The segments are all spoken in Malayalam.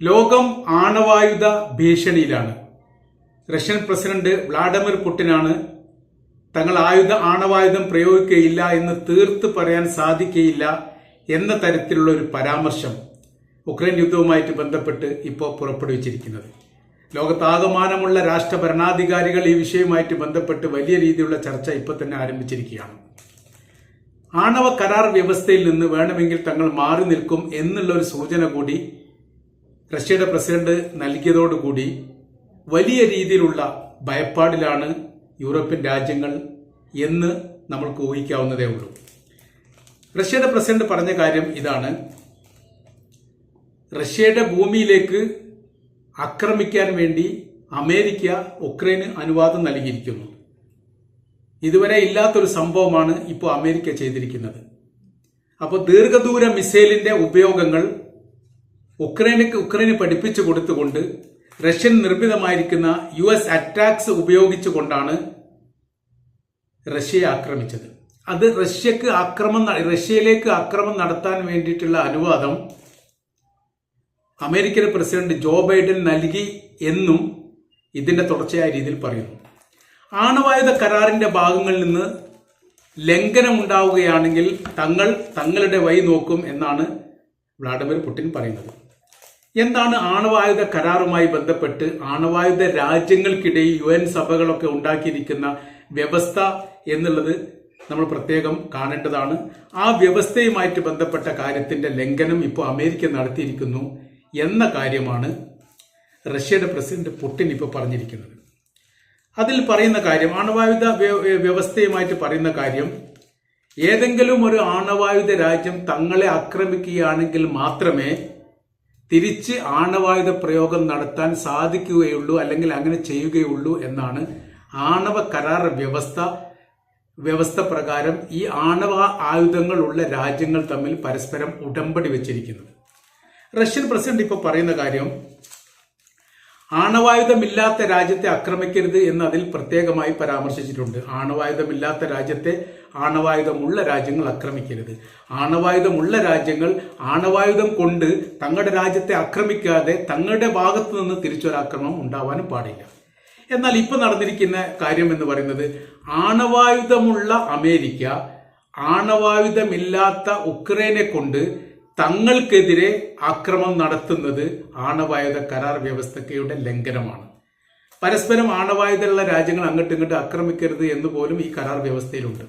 ലോകം ആണവായുധ ഭീഷണിയിലാണ്. റഷ്യൻ പ്രസിഡന്റ് വ്ളാഡിമിർ പുടിനാണ് തങ്ങൾ ആയുധ ആണവായുധം പ്രയോഗിക്കുകയില്ല എന്ന് തീർത്ത് പറയാൻ സാധിക്കുകയില്ല എന്ന തരത്തിലുള്ള ഒരു പരാമർശം ഉക്രൈൻ യുദ്ധവുമായിട്ട് ബന്ധപ്പെട്ട് ഇപ്പോൾ പുറപ്പെടുവിച്ചിരിക്കുന്നത്. ലോകത്താകമാനമുള്ള രാഷ്ട്ര ഭരണാധികാരികൾ ഈ വിഷയവുമായിട്ട് ബന്ധപ്പെട്ട് വലിയ രീതിയിലുള്ള ചർച്ച ഇപ്പോൾ തന്നെ ആരംഭിച്ചിരിക്കുകയാണ്. ആണവ കരാർ വ്യവസ്ഥയിൽ നിന്ന് വേണമെങ്കിൽ തങ്ങൾ മാറി നിൽക്കും എന്നുള്ള ഒരു സൂചന കൂടി റഷ്യയുടെ പ്രസിഡന്റ് നൽകിയതോടുകൂടി വലിയ രീതിയിലുള്ള ഭയപ്പാടിലാണ് യൂറോപ്യൻ രാജ്യങ്ങൾ എന്ന് നമ്മൾക്ക് ഊഹിക്കാവുന്നതേ ഉള്ളൂ. റഷ്യയുടെ പ്രസിഡന്റ് പറഞ്ഞ കാര്യം ഇതാണ്. റഷ്യയുടെ ഭൂമിയിലേക്ക് ആക്രമിക്കാൻ വേണ്ടി അമേരിക്ക ഉക്രൈന് അനുവാദം നൽകിയിരിക്കുന്നു. ഇതുവരെ ഇല്ലാത്തൊരു സംഭവമാണ് ഇപ്പോൾ അമേരിക്ക ചെയ്തിരിക്കുന്നത്. അപ്പോൾ ദീർഘദൂര മിസൈലിന്റെ ഉപയോഗങ്ങൾ ഉക്രൈനക്ക് ഉക്രൈന് പഠിപ്പിച്ചു കൊടുത്തുകൊണ്ട് റഷ്യൻ നിർമ്മിതമായിരിക്കുന്ന യു എസ് അറ്റാക്സ് ഉപയോഗിച്ചുകൊണ്ടാണ് റഷ്യയെ ആക്രമിച്ചത്. അത് റഷ്യക്ക് ആക്രമം റഷ്യയിലേക്ക് ആക്രമം നടത്താൻ വേണ്ടിയിട്ടുള്ള അനുവാദം അമേരിക്കൻ പ്രസിഡന്റ് ജോ ബൈഡൻ നൽകി എന്നും ഇതിന്റെ തുടർച്ചയായ രീതിയിൽ പറയുന്നു. ആണവായുധ കരാറിന്റെ ഭാഗങ്ങളിൽ നിന്ന് ലംഘനം ലംഘനമുണ്ടാവുകയാണെങ്കിൽ തങ്ങൾ തങ്ങളുടെ വഴി നോക്കും എന്നാണ് വ്ളാഡിമിർ പുടിൻ പറയുന്നത്. എന്താണ് ആണവായുധ കരാറുമായി ബന്ധപ്പെട്ട് ആണവായുധ രാജ്യങ്ങൾക്കിടയിൽ യു എൻ സഭകളൊക്കെ ഉണ്ടാക്കിയിരിക്കുന്ന വ്യവസ്ഥ എന്നുള്ളത് നമ്മൾ പ്രത്യേകം കാണേണ്ടതാണ്. ആ വ്യവസ്ഥയുമായിട്ട് ബന്ധപ്പെട്ട കാര്യത്തിന്റെ ലംഘനം ഇപ്പോൾ അമേരിക്ക നടത്തിയിരിക്കുന്നു എന്ന കാര്യമാണ് റഷ്യയുടെ പ്രസിഡന്റ് പുടിൻ ഇപ്പോൾ പറഞ്ഞിരിക്കുന്നത്. അതിൽ പറയുന്ന കാര്യം ആണവായുധ വ്യ- വ്യവസ്ഥയുമായിട്ട് പറയുന്ന കാര്യം ഏതെങ്കിലും ഒരു ആണവായുധ രാജ്യം തങ്ങളെ ആക്രമിക്കുകയാണെങ്കിൽ മാത്രമേ തിരിച്ച് ആണവായുധ പ്രയോഗം നടത്താൻ സാധിക്കുകയുള്ളൂ അല്ലെങ്കിൽ അങ്ങനെ ചെയ്യുകയുള്ളൂ എന്നാണ് ആണവ കരാർ വ്യവസ്ഥ വ്യവസ്ഥ പ്രകാരം ഈ ആണവ ആയുധങ്ങളുള്ള രാജ്യങ്ങൾ തമ്മിൽ പരസ്പരം ഉടമ്പടി വെച്ചിരിക്കുന്നത്. റഷ്യൻ പ്രസിഡന്റ് ഇപ്പോൾ പറയുന്ന കാര്യം ആണവായുധമില്ലാത്ത രാജ്യത്തെ ആക്രമിക്കരുത് എന്ന് അതിൽ പ്രത്യേകമായി പരാമർശിച്ചിട്ടുണ്ട്. ആണവായുധമില്ലാത്ത രാജ്യത്തെ ആണവായുധമുള്ള രാജ്യങ്ങൾ ആക്രമിക്കരുത്. ആണവായുധമുള്ള രാജ്യങ്ങൾ ആണവായുധം കൊണ്ട് തങ്ങളുടെ രാജ്യത്തെ ആക്രമിക്കാതെ തങ്ങളുടെ ഭാഗത്തു നിന്ന് തിരിച്ചൊരാക്രമണം ഉണ്ടാവാനും പാടില്ല. എന്നാൽ ഇപ്പൊ നടന്നിരിക്കുന്ന കാര്യം എന്ന് പറയുന്നത് ആണവായുധമുള്ള അമേരിക്ക ആണവായുധമില്ലാത്ത ഉക്രൈനെ കൊണ്ട് തങ്ങൾക്കെതിരെ ആക്രമം നടത്തുന്നത് ആണവായുധ കരാർ വ്യവസ്ഥയുടെ ലംഘനമാണ്. പരസ്പരം ആണവായുധമുള്ള രാജ്യങ്ങൾ അങ്ങോട്ടും ഇങ്ങോട്ടും ആക്രമിക്കരുത് എന്ന് പോലും ഈ കരാർ വ്യവസ്ഥയിലുണ്ട്.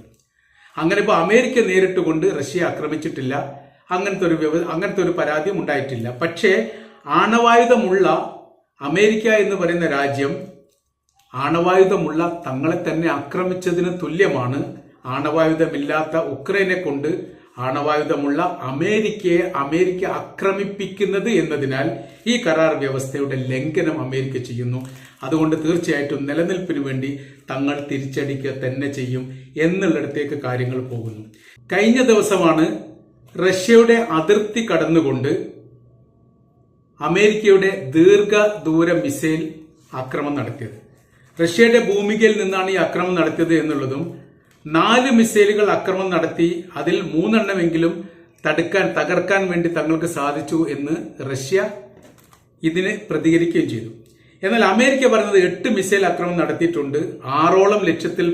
അങ്ങനെ ഇപ്പോൾ അമേരിക്ക നേരിട്ട് കൊണ്ട് റഷ്യ ആക്രമിച്ചിട്ടില്ല. അങ്ങനത്തെ ഒരു വ്യവ അങ്ങനത്തെ ഒരു പരാതിയും ഉണ്ടായിട്ടില്ല. പക്ഷേ ആണവായുധമുള്ള അമേരിക്ക എന്ന് പറയുന്ന രാജ്യം ആണവായുധമുള്ള തങ്ങളെ തന്നെ ആക്രമിച്ചതിന് തുല്യമാണ്. ആണവായുധമില്ലാത്ത ഉക്രൈനെ കൊണ്ട് ആണവായുധമുള്ള അമേരിക്കയെ അമേരിക്ക ആക്രമിപ്പിക്കുന്നത് എന്നതിനാൽ ഈ കരാർ വ്യവസ്ഥയുടെ ലംഘനം അമേരിക്ക ചെയ്യുന്നു. അതുകൊണ്ട് തീർച്ചയായിട്ടും നിലനിൽപ്പിന് വേണ്ടി തങ്ങൾ തിരിച്ചടിക്കുക തന്നെ ചെയ്യും എന്നുള്ളിടത്തേക്ക് കാര്യങ്ങൾ പോകുന്നു. കഴിഞ്ഞ ദിവസമാണ് റഷ്യയുടെ അതിർത്തി കടന്നുകൊണ്ട് അമേരിക്കയുടെ ദീർഘദൂര മിസൈൽ ആക്രമണം നടത്തിയത്. റഷ്യയുടെ ഭൂമികയിൽ നിന്നാണ് ഈ ആക്രമണം നടത്തിയത് എന്നുള്ളതും നാല് മിസൈലുകൾ ആക്രമണം നടത്തി അതിൽ മൂന്നെണ്ണമെങ്കിലും തടുക്കാൻ തകർക്കാൻ വേണ്ടി തങ്ങൾക്ക് സാധിച്ചു എന്ന് റഷ്യ ഇതിന് പ്രതികരിക്കുകയും ചെയ്തു. എന്നാൽ അമേരിക്ക പറയുന്നത് എട്ട് മിസൈൽ ആക്രമണം നടത്തിയിട്ടുണ്ട്. ആറോളം ലക്ഷ്യത്തിൽ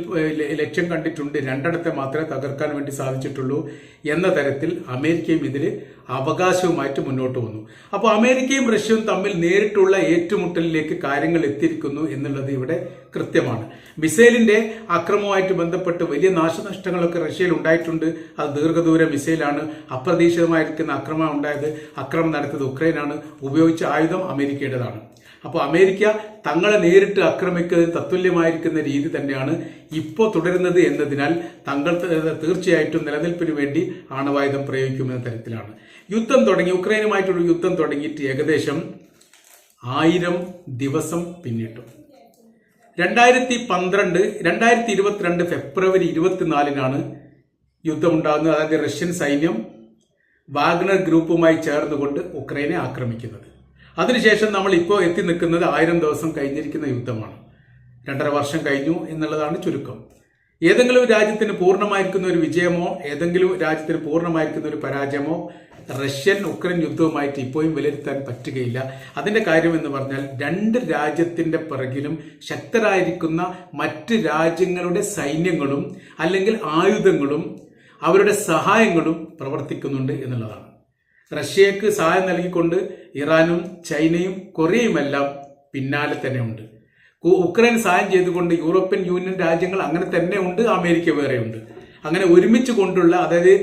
ലക്ഷ്യം കണ്ടിട്ടുണ്ട്. രണ്ടിടത്തെ മാത്രമേ തകർക്കാൻ വേണ്ടി സാധിച്ചിട്ടുള്ളൂ എന്ന തരത്തിൽ അമേരിക്കയും ഇതിൽ അവകാശവുമായിട്ട് മുന്നോട്ട് വന്നു. അപ്പോൾ അമേരിക്കയും റഷ്യയും തമ്മിൽ നേരിട്ടുള്ള ഏറ്റുമുട്ടലിലേക്ക് കാര്യങ്ങൾ എത്തിയിരിക്കുന്നു എന്നുള്ളത് ഇവിടെ കൃത്യമാണ്. മിസൈലിന്റെ അക്രമവുമായിട്ട് ബന്ധപ്പെട്ട് വലിയ നാശനഷ്ടങ്ങളൊക്കെ റഷ്യയിൽ ഉണ്ടായിട്ടുണ്ട്. അത് ദീർഘദൂര മിസൈലാണ്. അപ്രതീക്ഷിതമായിരിക്കുന്ന അക്രമം ഉണ്ടായത് അക്രമം നടത്തിയത് ഉക്രൈനാണ്. ഉപയോഗിച്ച ആയുധം അമേരിക്കയുടേതാണ്. അപ്പോൾ അമേരിക്ക തങ്ങളെ നേരിട്ട് ആക്രമിക്കുന്നത് തത്തുല്യമായിരിക്കുന്ന രീതി തന്നെയാണ് ഇപ്പോൾ തുടരുന്നത് എന്നതിനാൽ തങ്ങൾ തീർച്ചയായിട്ടും നിലനിൽപ്പിന് വേണ്ടി ആണവായുധം പ്രയോഗിക്കുമെന്ന തരത്തിലാണ്. യുദ്ധം തുടങ്ങി ഉക്രൈനുമായിട്ടുള്ള യുദ്ധം തുടങ്ങിയിട്ട് ഏകദേശം ആയിരം ദിവസം പിന്നിട്ടു. രണ്ടായിരത്തി പന്ത്രണ്ട് രണ്ടായിരത്തി ഇരുപത്തിരണ്ട് ഫെബ്രുവരി ഇരുപത്തിനാലിനാണ് യുദ്ധമുണ്ടാകുന്നത്. അതായത് റഷ്യൻ സൈന്യം വാഗ്നർ ഗ്രൂപ്പുമായി ചേർന്നുകൊണ്ട് ഉക്രൈനെ ആക്രമിക്കുന്നത്. അതിനുശേഷം നമ്മൾ ഇപ്പോൾ എത്തി നിൽക്കുന്നത് ആയിരം ദിവസം കഴിഞ്ഞിരിക്കുന്ന യുദ്ധമാണ്. രണ്ടര വർഷം കഴിഞ്ഞു എന്നുള്ളതാണ് ചുരുക്കം. ഏതെങ്കിലും രാജ്യത്തിന് പൂർണമായിരിക്കുന്ന ഒരു വിജയമോ ഏതെങ്കിലും രാജ്യത്തിന് പൂർണമായിരിക്കുന്ന ഒരു പരാജയമോ റഷ്യൻ ഉക്രൈൻ യുദ്ധവുമായിട്ട് ഇപ്പോഴും വിലയിരുത്താൻ പറ്റുകയില്ല. അതിന്റെ കാര്യം എന്ന് പറഞ്ഞാൽ രണ്ട് രാജ്യത്തിന്റെ പിറകിലും ശക്തരായിരിക്കുന്ന മറ്റ് രാജ്യങ്ങളുടെ സൈന്യങ്ങളും അല്ലെങ്കിൽ ആയുധങ്ങളും അവരുടെ സഹായങ്ങളും പ്രവർത്തിക്കുന്നുണ്ട് എന്നുള്ളതാണ്. റഷ്യക്ക് സഹായം നൽകിക്കൊണ്ട് ഇറാനും ചൈനയും കൊറിയയുമെല്ലാം പിന്നാലെ തന്നെ ഉണ്ട്. ഉക്രൈൻ സഹായം ചെയ്തുകൊണ്ട് യൂറോപ്യൻ യൂണിയൻ രാജ്യങ്ങൾ അങ്ങനെ തന്നെ ഉണ്ട് അമേരിക്ക വേറെയുണ്ട് അങ്ങനെ ഒരുമിച്ച് കൊണ്ടുള്ള അതായത്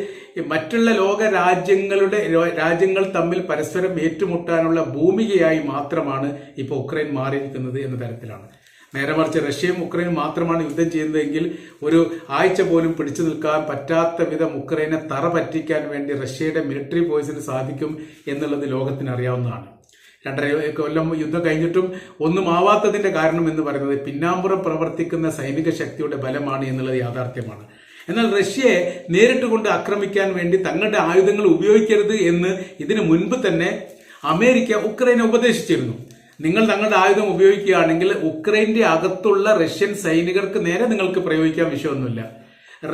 മറ്റുള്ള ലോക രാജ്യങ്ങളുടെ രാജ്യങ്ങൾ തമ്മിൽ പരസ്പരം ഏറ്റുമുട്ടാനുള്ള ഭൂമികയായി മാത്രമാണ് ഇപ്പോൾ ഉക്രൈൻ മാറിയിരിക്കുന്നത് എന്ന തരത്തിലാണ്. നേരെ മറിച്ച് റഷ്യയും ഉക്രൈനും മാത്രമാണ് യുദ്ധം ചെയ്യുന്നതെങ്കിൽ ഒരു ആഴ്ച പോലും പിടിച്ചു നിൽക്കാൻ പറ്റാത്ത വിധം ഉക്രൈനെ തറ പറ്റിക്കാൻ വേണ്ടി റഷ്യയുടെ മിലിറ്ററി ഫോഴ്സിന് സാധിക്കും എന്നുള്ളത് ലോകത്തിന് അറിയാവുന്നതാണ്. രണ്ടര കൊല്ലം യുദ്ധം കഴിഞ്ഞിട്ടും ഒന്നും ആവാത്തതിന്റെ കാരണം എന്ന് പറയുന്നത് പിന്നാമ്പുറം പ്രവർത്തിക്കുന്ന സൈനിക ശക്തിയുടെ ബലമാണ് എന്നുള്ളത് യാഥാർത്ഥ്യമാണ്. എന്നാൽ റഷ്യയെ നേരിട്ട് കൊണ്ട് ആക്രമിക്കാൻ വേണ്ടി തങ്ങളുടെ ആയുധങ്ങൾ ഉപയോഗിക്കരുത് എന്ന് ഇതിനു മുൻപ് തന്നെ അമേരിക്ക ഉക്രൈനെ ഉപദേശിച്ചിരുന്നു. നിങ്ങൾ തങ്ങളുടെ ആയുധം ഉപയോഗിക്കുകയാണെങ്കിൽ ഉക്രൈന്റെ അകത്തുള്ള റഷ്യൻ സൈനികർക്ക് നേരെ നിങ്ങൾക്ക് പ്രയോഗിക്കാൻ വിഷയമൊന്നുമില്ല.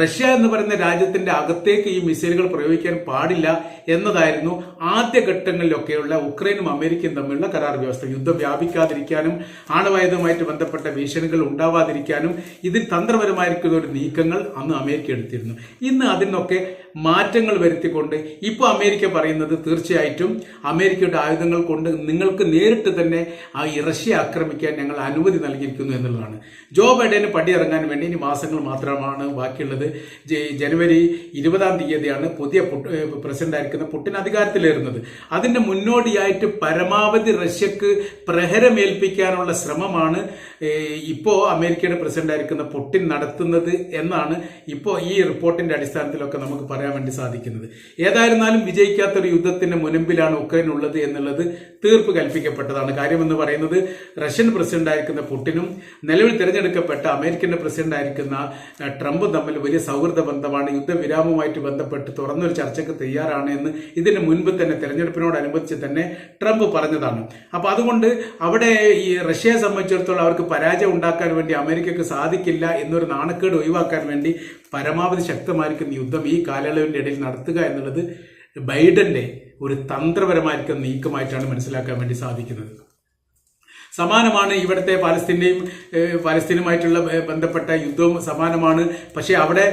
റഷ്യ എന്ന് പറയുന്ന രാജ്യത്തിന്റെ അകത്തേക്ക് ഈ മിസൈലുകൾ പ്രയോഗിക്കാൻ പാടില്ല എന്നതായിരുന്നു ആദ്യഘട്ടങ്ങളിലൊക്കെയുള്ള ഉക്രൈനും അമേരിക്കയും തമ്മിലുള്ള കരാർ വ്യവസ്ഥ. യുദ്ധം വ്യാപിക്കാതിരിക്കാനും ആണവായുധവുമായിട്ട് ബന്ധപ്പെട്ട ഭീഷണികൾ ഉണ്ടാവാതിരിക്കാനും ഇതിൽ തന്ത്രപരമായിരിക്കുന്ന ഒരു നീക്കങ്ങൾ അന്ന് അമേരിക്ക എടുത്തിരുന്നു. ഇന്ന് അതിനൊക്കെ മാറ്റങ്ങൾ വരുത്തിക്കൊണ്ട് ഇപ്പോൾ അമേരിക്ക പറയുന്നത് തീർച്ചയായിട്ടും അമേരിക്കയുടെ ആയുധങ്ങൾ കൊണ്ട് നിങ്ങൾക്ക് നേരിട്ട് തന്നെ ആ റഷ്യ ആക്രമിക്കാൻ ഞങ്ങൾ അനുമതി നൽകിയിരിക്കുന്നു എന്നുള്ളതാണ്. ജോ ബൈഡന് പടിയിറങ്ങാൻ വേണ്ടി ഇനി മാസങ്ങൾ മാത്രമാണ് ബാക്കിയുള്ളത്. ജനുവരി ഇരുപതാം തീയതിയാണ് പുതിയ പ്രസിഡന്റ് ആയിരിക്കുന്ന പുട്ടിൻ അധികാരത്തിലേറുന്നത്. അതിന്റെ മുന്നോടിയായിട്ട് പരമാവധി റഷ്യക്ക് പ്രഹരമേൽപ്പിക്കാനുള്ള ശ്രമമാണ് ഇപ്പോൾ അമേരിക്കയുടെ പ്രസിഡന്റ് ആയിരിക്കുന്ന പുട്ടിൻ നടത്തുന്നത് എന്നാണ് ഇപ്പോൾ ഈ റിപ്പോർട്ടിന്റെ അടിസ്ഥാനത്തിലൊക്കെ നമുക്ക് പറയാൻ വേണ്ടി സാധിക്കുന്നത്. ഏതായിരുന്നാലും വിജയിക്കാത്ത ഒരു യുദ്ധത്തിന്റെ മുൻപിലാണ് ഉക്രൈൻ ഉള്ളത് എന്നുള്ളത് തീർപ്പ് കൽപ്പിക്കപ്പെട്ടതാണ്. കാര്യമെന്ന് പറയുന്നത് റഷ്യൻ പ്രസിഡന്റ് ആയിരിക്കുന്ന പുട്ടിനും നിലവിൽ തിരഞ്ഞെടുക്കപ്പെട്ട അമേരിക്കന്റെ പ്രസിഡന്റ് ആയിരിക്കുന്ന ട്രംപും തമ്മിൽ വലിയ സൗഹൃദ ബന്ധമാണ്. യുദ്ധവിരാമവുമായിട്ട് ബന്ധപ്പെട്ട് തുറന്നൊരു ചർച്ചയ്ക്ക് തയ്യാറാണ് എന്ന് ഇതിന് മുൻപ് തന്നെ തെരഞ്ഞെടുപ്പിനോടനുബന്ധിച്ച് തന്നെ ട്രംപ് പറഞ്ഞതാണ്. അപ്പോൾ അതുകൊണ്ട് അവിടെ ഈ റഷ്യയെ സംബന്ധിച്ചിടത്തോളം അവർക്ക് പരാജയം ഉണ്ടാക്കാൻ വേണ്ടി അമേരിക്കക്ക് സാധിക്കില്ല എന്നൊരു നാണക്കേട് ഒഴിവാക്കാൻ വേണ്ടി പരമാവധി ശക്തമായിരിക്കുന്ന യുദ്ധം ഈ കാലയളവിന്റെ ഇടയിൽ നടത്തുക എന്നുള്ളത് ബൈഡന്റെ ഒരു തന്ത്രപരമായിരിക്കുന്ന നീക്കമായിട്ടാണ് മനസ്സിലാക്കാൻ വേണ്ടി സാധിക്കുന്നത്. സമാനമാണ് ഇവിടുത്തെ പാലസ്തീന്റെയും ഏഹ്, പാലസ്തീനുമായിട്ടുള്ള ബന്ധപ്പെട്ട യുദ്ധവും സമാനമാണ്. പക്ഷേ അവിടെ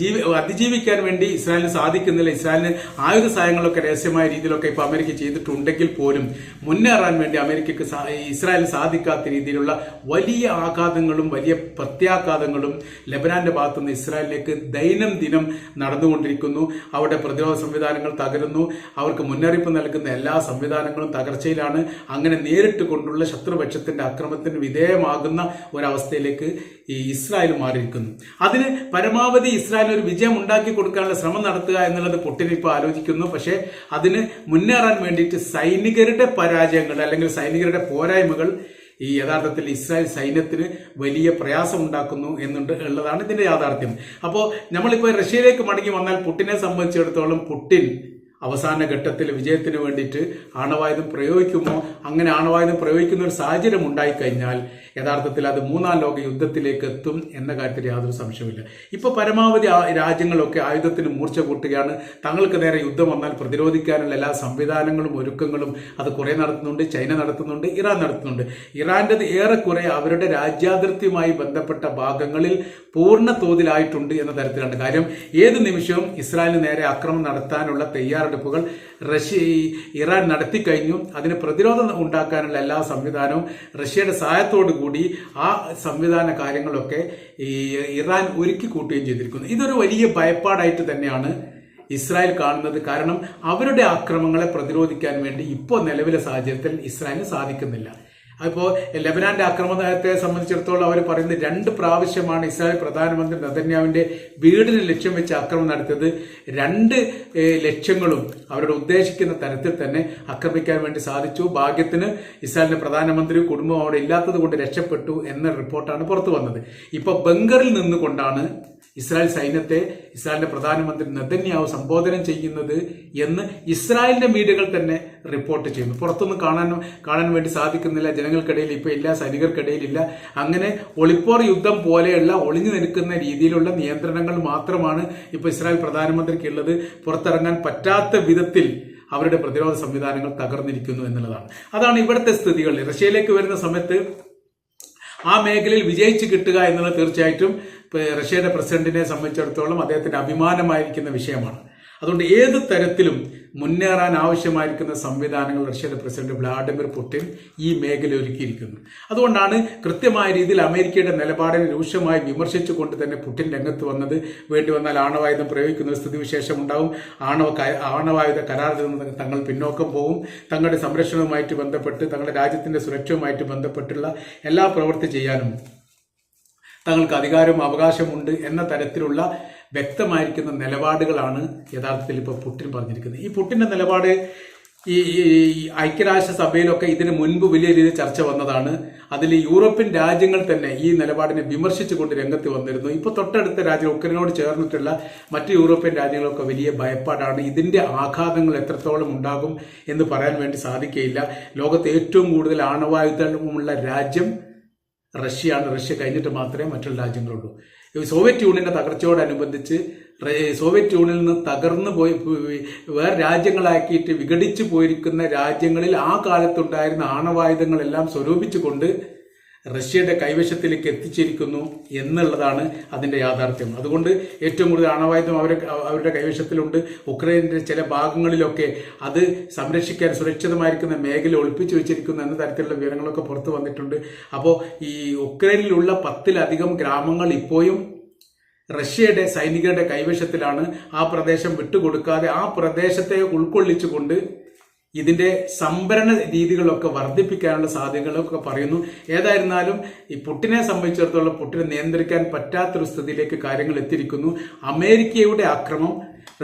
ജീവി അതിജീവിക്കാൻ വേണ്ടി ഇസ്രായേലിന് സാധിക്കുന്നില്ല. ഇസ്രായേലിന് ആയുധ സഹായങ്ങളൊക്കെ രഹസ്യമായ രീതിയിലൊക്കെ ഇപ്പോൾ അമേരിക്ക ചെയ്തിട്ടുണ്ടെങ്കിൽ പോലും മുന്നേറാൻ വേണ്ടി അമേരിക്കക്ക് ഇസ്രായേലിന് സാധിക്കാത്ത രീതിയിലുള്ള വലിയ ആഘാതങ്ങളും വലിയ പ്രത്യാഘാതങ്ങളും ലബനാന്റെ ഭാഗത്തുനിന്ന് ഇസ്രായേലിലേക്ക് ദൈനംദിനം നടന്നുകൊണ്ടിരിക്കുന്നു. അവിടെ പ്രതിരോധ സംവിധാനങ്ങൾ തകരുന്നു. അവർക്ക് മുന്നറിയിപ്പ് നൽകുന്ന എല്ലാ സംവിധാനങ്ങളും തകർച്ചയിലാണ്. അങ്ങനെ നേരിട്ട് കൊണ്ടുള്ള ശത്രുപക്ഷത്തിന്റെ അക്രമത്തിന് വിധേയമാകുന്ന ഒരവസ്ഥയിലേക്ക് ഈ ഇസ്രായേൽ മാറിയിരിക്കുന്നു. അതിന് പരമാവധി ഇസ്രായേൽ ഒരു വിജയം ഉണ്ടാക്കി കൊടുക്കാനുള്ള ശ്രമം നടത്തുക എന്നുള്ളത് പുട്ടിൻ ഇപ്പോൾ ആലോചിക്കുന്നു. പക്ഷേ അതിന് മുന്നേറാൻ വേണ്ടിയിട്ട് സൈനികരുടെ പരാജയങ്ങൾ അല്ലെങ്കിൽ സൈനികരുടെ പോരായ്മകൾ ഈ യഥാർത്ഥത്തിൽ ഇസ്രായേൽ സൈന്യത്തിന് വലിയ പ്രയാസം ഉണ്ടാക്കുന്നു എന്നുണ്ട് ഉള്ളതാണ് ഇതിന്റെ യാഥാർത്ഥ്യം. അപ്പോൾ നമ്മളിപ്പോൾ റഷ്യയിലേക്ക് മടങ്ങി വന്നാൽ പുട്ടിനെ സംബന്ധിച്ചിടത്തോളം പുട്ടിൻ അവസാന ഘട്ടത്തിൽ വിജയത്തിന് വേണ്ടിയിട്ട് ആണവായുധം പ്രയോഗിക്കുമോ? അങ്ങനെ ആണവായുധം പ്രയോഗിക്കുന്ന ഒരു സാഹചര്യം ഉണ്ടായിക്കഴിഞ്ഞാൽ യഥാർത്ഥത്തിൽ അത് മൂന്നാം ലോക യുദ്ധത്തിലേക്ക് എത്തും എന്ന കാര്യത്തിൽ യാതൊരു സംശയമില്ല ഇപ്പൊ പരമാവധി രാജ്യങ്ങളൊക്കെ ആയുധത്തിന് മൂർച്ച കൂട്ടുകയാണ്. തങ്ങൾക്ക് നേരെ യുദ്ധം വന്നാൽ പ്രതിരോധിക്കാനുള്ള എല്ലാ സംവിധാനങ്ങളും ഒരുക്കങ്ങളും അത് കുറെ നടത്തുന്നുണ്ട്. ചൈന നടത്തുന്നുണ്ട് ഇറാൻ നടത്തുന്നുണ്ട്. ഇറാന്റെത് ഏറെക്കുറെ അവരുടെ രാജ്യാതിർത്തിയുമായി ബന്ധപ്പെട്ട ഭാഗങ്ങളിൽ പൂർണ തോതിലായിട്ടുണ്ട് എന്ന തരത്തിലാണ് കാര്യം ഏത് നിമിഷവും ഇസ്രായേലിന് നേരെ ആക്രമണം നടത്താനുള്ള തയ്യാറെടുപ്പുകൾ റഷ്യ ഇറാൻ നടത്തിക്കഴിഞ്ഞു. അതിന് പ്രതിരോധം ഉണ്ടാക്കാനുള്ള എല്ലാ സംവിധാനവും റഷ്യയുടെ സഹായത്തോടു കൂടി ആ സംവിധാന കാര്യങ്ങളൊക്കെ ഈ ഇറാൻ ഒരുക്കി കൂട്ടുകയും ചെയ്തിരിക്കുന്നു. ഇതൊരു വലിയ ഭയപ്പാടായിട്ട് തന്നെയാണ് ഇസ്രായേൽ കാണുന്നത്. കാരണം അവരുടെ ആക്രമങ്ങളെ പ്രതിരോധിക്കാൻ വേണ്ടി ഇപ്പോൾ നിലവിലെ സാഹചര്യത്തിൽ ഇസ്രായേലിന് സാധിക്കുന്നില്ല. അപ്പോൾ ലെബനാന്റെ ആക്രമണത്തെ സംബന്ധിച്ചിടത്തോളം അവർ പറയുന്നത് രണ്ട് പ്രാവശ്യമാണ് ഇസ്രായേൽ പ്രധാനമന്ത്രി നദന്യാവിന്റെ വീടിന് ലക്ഷ്യം വെച്ച് ആക്രമണം നടത്തിയത്. രണ്ട് ലക്ഷ്യങ്ങളും അവരുടെ ഉദ്ദേശിക്കുന്ന തരത്തിൽ തന്നെ ആക്രമിക്കാൻ വേണ്ടി സാധിച്ചു. ഭാഗ്യത്തിന് ഇസ്രായേലിന്റെ പ്രധാനമന്ത്രി കുടുംബം അവിടെ ഇല്ലാത്തത് കൊണ്ട് രക്ഷപ്പെട്ടു എന്ന റിപ്പോർട്ടാണ് പുറത്തു വന്നത്. ഇപ്പൊ ബംഗറിൽ നിന്നുകൊണ്ടാണ് ഇസ്രായേൽ സൈന്യത്തെ ഇസ്രായേലിന്റെ പ്രധാനമന്ത്രി നെതന്യാവ് സംബോധന ചെയ്യുന്നത് എന്ന് ഇസ്രായേലിന്റെ മീഡിയകൾ തന്നെ റിപ്പോർട്ട് ചെയ്യുന്നു. പുറത്തൊന്നും കാണാൻ കാണാൻ വേണ്ടി സാധിക്കുന്നില്ല. ജനങ്ങൾക്കിടയിൽ ഇപ്പൊ ഇല്ല സൈനികർക്കിടയിൽ ഇല്ല അങ്ങനെ ഒളിപ്പോർ യുദ്ധം പോലെയുള്ള ഒളിഞ്ഞു നിൽക്കുന്ന രീതിയിലുള്ള നിയന്ത്രണങ്ങൾ മാത്രമാണ് ഇപ്പൊ ഇസ്രായേൽ പ്രധാനമന്ത്രിക്ക് ഉള്ളത്. പുറത്തിറങ്ങാൻ പറ്റാത്ത വിധത്തിൽ അവരുടെ പ്രതിരോധ സംവിധാനങ്ങൾ തകർന്നിരിക്കുന്നു എന്നുള്ളതാണ്. അതാണ് ഇവിടുത്തെ സ്ഥിതികൾ. റഷ്യയിലേക്ക് വരുന്ന സമയത്ത് ആ മേഖലയിൽ വിജയിച്ചു കിട്ടുക എന്നുള്ളത് തീർച്ചയായിട്ടും റഷ്യയുടെ പ്രസിഡന്റിനെ സംബന്ധിച്ചിടത്തോളം അദ്ദേഹത്തിന്റെ അഭിമാനമായിരിക്കുന്ന വിഷയമാണ്. അതുകൊണ്ട് ഏത് തരത്തിലും മുന്നേറാൻ ആവശ്യമായിരിക്കുന്ന സംവിധാനങ്ങൾ റഷ്യയുടെ പ്രസിഡന്റ് വ്ളാഡിമിർ പുട്ടിൻ ഈ മേഖല ഒരുക്കിയിരിക്കുന്നു. അതുകൊണ്ടാണ് കൃത്യമായ രീതിയിൽ അമേരിക്കയുടെ നിലപാടിനെ രൂക്ഷമായി വിമർശിച്ചുകൊണ്ട് തന്നെ പുട്ടിൻ രംഗത്ത് വന്നത്. വേണ്ടി വന്നാൽ ആണവായുധം പ്രയോഗിക്കുന്ന സ്ഥിതിവിശേഷം ഉണ്ടാവും. ആണവ ആണവായുധ കരാറിൽ നിന്ന് തങ്ങൾ പിന്നോക്കം പോകും തങ്ങളുടെ സംരക്ഷണവുമായിട്ട് ബന്ധപ്പെട്ട് തങ്ങളുടെ രാജ്യത്തിന്റെ സുരക്ഷയുമായിട്ട് ബന്ധപ്പെട്ടുള്ള എല്ലാ പ്രവൃത്തി ചെയ്യാനും തങ്ങൾക്ക് അധികാരവും അവകാശമുണ്ട് എന്ന തരത്തിലുള്ള വ്യക്തമായിരിക്കുന്ന നിലപാടുകളാണ് യഥാർത്ഥത്തിൽ ഇപ്പോൾ പുട്ടിൻ പറഞ്ഞിരിക്കുന്നത്. ഈ പുട്ടിന്റെ നിലപാട് ഈ ഐക്യരാഷ്ട്ര സഭയിലൊക്കെ ഇതിന് മുൻപ് വലിയ രീതിയിൽ ചർച്ച വന്നതാണ്. അതിൽ യൂറോപ്യൻ രാജ്യങ്ങൾ തന്നെ ഈ നിലപാടിനെ വിമർശിച്ചുകൊണ്ട് രംഗത്ത് വന്നിരുന്നു. ഇപ്പോൾ തൊട്ടടുത്ത രാജ്യം ഉക്രൈനോട് ചേർന്നിട്ടുള്ള മറ്റ് യൂറോപ്യൻ രാജ്യങ്ങളൊക്കെ വലിയ ഭയപ്പാടാണ്. ഇതിന്റെ ആഘാതങ്ങൾ എത്രത്തോളം ഉണ്ടാകും എന്ന് പറയാൻ വേണ്ടി സാധിക്കുകയില്ല ലോകത്ത് ഏറ്റവും കൂടുതൽ ആണവായുധമുള്ള രാജ്യം റഷ്യയാണ്. റഷ്യ കഴിഞ്ഞിട്ട് മാത്രമേ മറ്റുള്ള രാജ്യങ്ങളുള്ളൂ. സോവിയറ്റ് യൂണിയന്റെ തകർച്ചയോടനുബന്ധിച്ച് സോവിയറ്റ് യൂണിയനിൽ നിന്ന് തകർന്നു പോയി വേറെ രാജ്യങ്ങളാക്കിയിട്ട് വിഘടിച്ചു പോയിരിക്കുന്ന രാജ്യങ്ങളിൽ ആ കാലത്തുണ്ടായിരുന്ന ആണവായുധങ്ങളെല്ലാം സ്വരൂപിച്ചുകൊണ്ട് റഷ്യയുടെ കൈവശത്തിലേക്ക് എത്തിച്ചിരിക്കുന്നു എന്നുള്ളതാണ് അതിന്റെ യാഥാർത്ഥ്യം. അതുകൊണ്ട് ഏറ്റവും കൂടുതൽ ആണവായുധം അവരെ അവരുടെ കൈവശത്തിലുണ്ട്. ഉക്രൈനിന്റെ ചില ഭാഗങ്ങളിലൊക്കെ അത് സംരക്ഷിക്കാൻ സുരക്ഷിതമായിരിക്കുന്ന മേഖല ഒളിപ്പിച്ചു വെച്ചിരിക്കുന്നു എന്ന തരത്തിലുള്ള വിവരങ്ങളൊക്കെ പുറത്തു വന്നിട്ടുണ്ട്. അപ്പോൾ ഈ ഉക്രൈനിലുള്ള പത്തിലധികം ഗ്രാമങ്ങൾ ഇപ്പോഴും റഷ്യയുടെ സൈനികരുടെ കൈവശത്തിലാണ് ആ പ്രദേശം വിട്ടുകൊടുക്കാതെ ആ പ്രദേശത്തെ ഉൾക്കൊള്ളിച്ചുകൊണ്ട് ഇതിന്റെ സംഭരണ രീതികളൊക്കെ വർദ്ധിപ്പിക്കാനുള്ള സാധ്യതകളൊക്കെ പറയുന്നു. ഏതായിരുന്നാലും ഈ പുട്ടിനെ സംബന്ധിച്ചിടത്തോളം പുട്ടിനെ നിയന്ത്രിക്കാൻ പറ്റാത്തൊരു സ്ഥിതിയിലേക്ക് കാര്യങ്ങൾ എത്തിയിരിക്കുന്നു. അമേരിക്കയുടെ ആക്രമം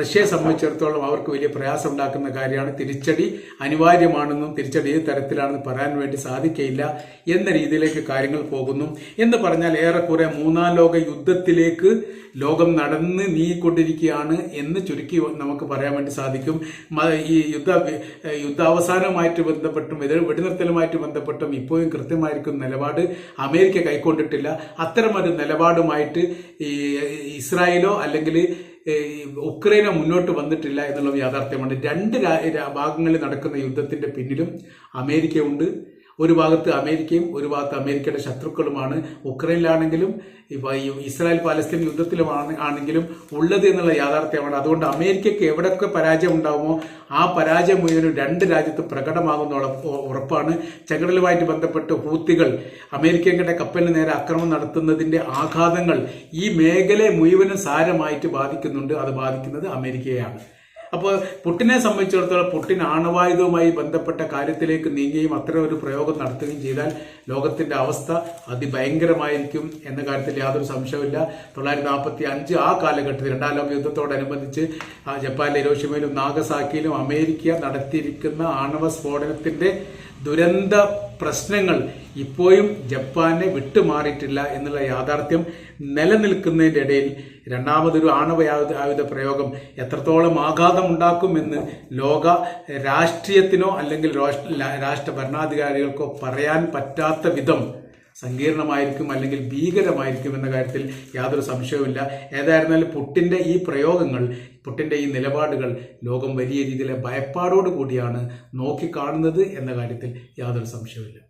റഷ്യയെ സംബന്ധിച്ചിടത്തോളം അവർക്ക് വലിയ പ്രയാസം ഉണ്ടാക്കുന്ന കാര്യമാണ്. തിരിച്ചടി അനിവാര്യമാണെന്നും തിരിച്ചടി ഏത് തരത്തിലാണെന്ന് പറയാൻ വേണ്ടി സാധിക്കയില്ല എന്ന രീതിയിലേക്ക് കാര്യങ്ങൾ പോകുന്നു. എന്ന് പറഞ്ഞാൽ ഏറെക്കുറെ മൂന്നാം ലോക യുദ്ധത്തിലേക്ക് ലോകം നടന്ന് നീങ്ങിക്കൊണ്ടിരിക്കുകയാണ് എന്ന് ചുരുക്കി നമുക്ക് പറയാൻ വേണ്ടി സാധിക്കും. ഈ യുദ്ധ യുദ്ധാവസാനവുമായിട്ട് ബന്ധപ്പെട്ടും വെടിനിർത്തലുമായിട്ട് ബന്ധപ്പെട്ടും ഇപ്പോഴും കൃത്യമായിരിക്കും നിലപാട് അമേരിക്ക കൈക്കൊണ്ടിട്ടില്ല. അത്തരമൊരു നിലപാടുമായിട്ട് ഈ ഇസ്രായേലോ അല്ലെങ്കിൽ ഉക്രൈനോ മുന്നോട്ട് വന്നിട്ടില്ല എന്നുള്ളത് യാഥാർത്ഥ്യമാണ് രണ്ട് ഭാഗങ്ങളിൽ നടക്കുന്ന യുദ്ധത്തിന്റെ പിന്നിലും അമേരിക്കയുണ്ട്. ഒരു ഭാഗത്ത് അമേരിക്കയും ഒരു ഭാഗത്ത് അമേരിക്കയുടെ ശത്രുക്കളുമാണ്. ഉക്രൈനിലാണെങ്കിലും ഇസ്രായേൽ പാലസ്തീൻ യുദ്ധത്തിലുമാണ് ആണെങ്കിലും ഉള്ളത് എന്നുള്ള യാഥാർത്ഥ്യമാണ്. അതുകൊണ്ട് അമേരിക്കയ്ക്ക് എവിടെയൊക്കെ പരാജയം ഉണ്ടാകുമോ ആ പരാജയം മുഴുവനും രണ്ട് രാജ്യത്ത് പ്രകടമാകുന്ന ഉറപ്പാണ്. ചകടലുമായിട്ട് ബന്ധപ്പെട്ട് ഹൂത്തികൾ അമേരിക്കയുടെ കപ്പലിന് നേരെ ആക്രമണം നടത്തുന്നതിന്റെ ആഘാതങ്ങൾ ഈ മേഖലയെ മുഴുവനും സാരമായിട്ട് ബാധിക്കുന്നുണ്ട്. അത് ബാധിക്കുന്നത് അമേരിക്കയെയാണ്. അപ്പോൾ പുട്ടിനെ സംബന്ധിച്ചിടത്തോളം പുട്ടിൻ ആണവായുധവുമായി ബന്ധപ്പെട്ട കാര്യത്തിലേക്ക് നീങ്ങുകയും അത്തരം ഒരു പ്രയോഗം നടത്തുകയും ചെയ്താൽ ലോകത്തിന്റെ അവസ്ഥ അതിഭയങ്കരമായിരിക്കും എന്ന കാര്യത്തിൽ യാതൊരു സംശയവുമില്ല. തൊള്ളായിരത്തി നാൽപ്പത്തി അഞ്ച് ആ കാലഘട്ടത്തിൽ രണ്ടാം ലോക യുദ്ധത്തോടനുബന്ധിച്ച് ജപ്പാനിലെ ഹിരോഷിമയിലും നാഗസാക്കിയിലും അമേരിക്ക നടത്തിയിരിക്കുന്ന ആണവ സ്ഫോടനത്തിന്റെ ദുരന്ത പ്രശ്നങ്ങൾ ഇപ്പോഴും ജപ്പാനെ വിട്ടുമാറിയിട്ടില്ല എന്നുള്ള യാഥാർത്ഥ്യം നിലനിൽക്കുന്നതിന്റെ ഇടയിൽ രണ്ടാമതൊരു ആണവ ആയുധ പ്രയോഗം എത്രത്തോളം ആഘാതം ഉണ്ടാക്കുമെന്ന് ലോക രാഷ്ട്രീയത്തിനോ അല്ലെങ്കിൽ രാഷ്ട്ര ഭരണാധികാരികൾക്കോ പറയാൻ പറ്റാത്ത വിധം സങ്കീർണമായിരിക്കും അല്ലെങ്കിൽ ഭീകരമായിരിക്കും എന്ന കാര്യത്തിൽ യാതൊരു സംശയവുമില്ല. ഏതായിരുന്നാലും പുട്ടിന്റെ ഈ പ്രയോഗങ്ങൾ പുട്ടിന്റെ ഈ നിലപാടുകൾ ലോകം വലിയ രീതിയിലെ ഭയപ്പാടോട് കൂടിയാണ് നോക്കിക്കാണുന്നത് എന്ന കാര്യത്തിൽ യാതൊരു സംശയവുമില്ല.